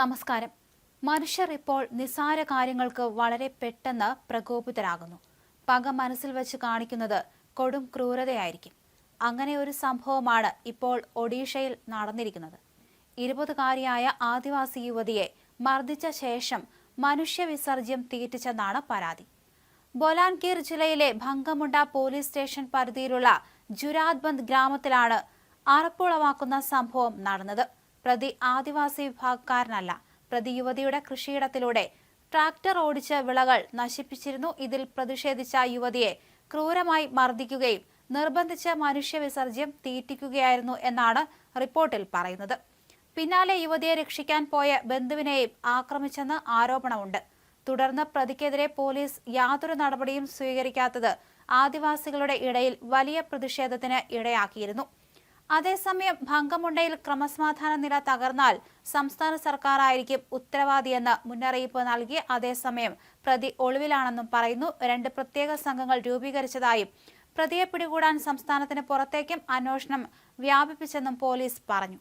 നമസ്കാരം. മനുഷ്യർ ഇപ്പോൾ നിസ്സാര കാര്യങ്ങൾക്ക് വളരെ പെട്ടെന്ന് പ്രകോപിതരാകുന്നു. പക മനസ്സിൽ വെച്ച് കാണിക്കുന്നത് കൊടും ക്രൂരതയായിരിക്കും. അങ്ങനെ ഒരു സംഭവമാണ് ഇപ്പോൾ ഒഡീഷയിൽ നടന്നിരിക്കുന്നത്. ഇരുപതുകാരിയായ ആദിവാസി യുവതിയെ മർദ്ദിച്ച ശേഷം മനുഷ്യവിസർജ്യം തീറ്റിച്ചെന്നാണ് പരാതി. ബൊലാൻകീർ ജില്ലയിലെ ഭംഗമുണ്ട പോലീസ് സ്റ്റേഷൻ പരിധിയിലുള്ള ജുരാദ്ബന്ദ് ഗ്രാമത്തിലാണ് അറപ്പുളവാക്കുന്ന സംഭവം നടന്നത്. പ്രതി ആദിവാസി വിഭാഗക്കാരനല്ല. പ്രതി യുവതിയുടെ കൃഷിയിടത്തിലൂടെ ട്രാക്ടർ ഓടിച്ച് വിളകൾ നശിപ്പിച്ചിരുന്നു. ഇതിൽ പ്രതിഷേധിച്ച യുവതിയെ ക്രൂരമായി മർദ്ദിക്കുകയും നിർബന്ധിച്ച് മനുഷ്യവിസർജ്യം തീറ്റിക്കുകയായിരുന്നു എന്നാണ് റിപ്പോർട്ടിൽ പറയുന്നത്. പിന്നാലെ യുവതിയെ രക്ഷിക്കാൻ പോയ ബന്ധുവിനെയും ആക്രമിച്ചെന്ന് ആരോപണമുണ്ട്. തുടർന്ന് പ്രതിക്കെതിരെ പോലീസ് യാതൊരു നടപടിയും സ്വീകരിക്കാത്തത് ആദിവാസികളുടെ ഇടയിൽ വലിയ പ്രതിഷേധത്തിന് ഇടയാക്കിയിരുന്നു. അതേസമയം ഭംഗമുണ്ടയിൽ ക്രമസമാധാന നില തകർന്നാൽ സംസ്ഥാന സർക്കാരായിരിക്കും ഉത്തരവാദിയെന്ന് മുന്നറിയിപ്പ് നൽകി. അതേസമയം പ്രതി ഒളിവിലാണെന്നും പറയുന്നു. രണ്ട് പ്രത്യേക സംഘങ്ങൾ രൂപീകരിച്ചതായും പ്രതിയെ പിടികൂടാൻ സംസ്ഥാനത്തിന് പുറത്തേക്കും അന്വേഷണം വ്യാപിപ്പിച്ചെന്നും പോലീസ് പറഞ്ഞു.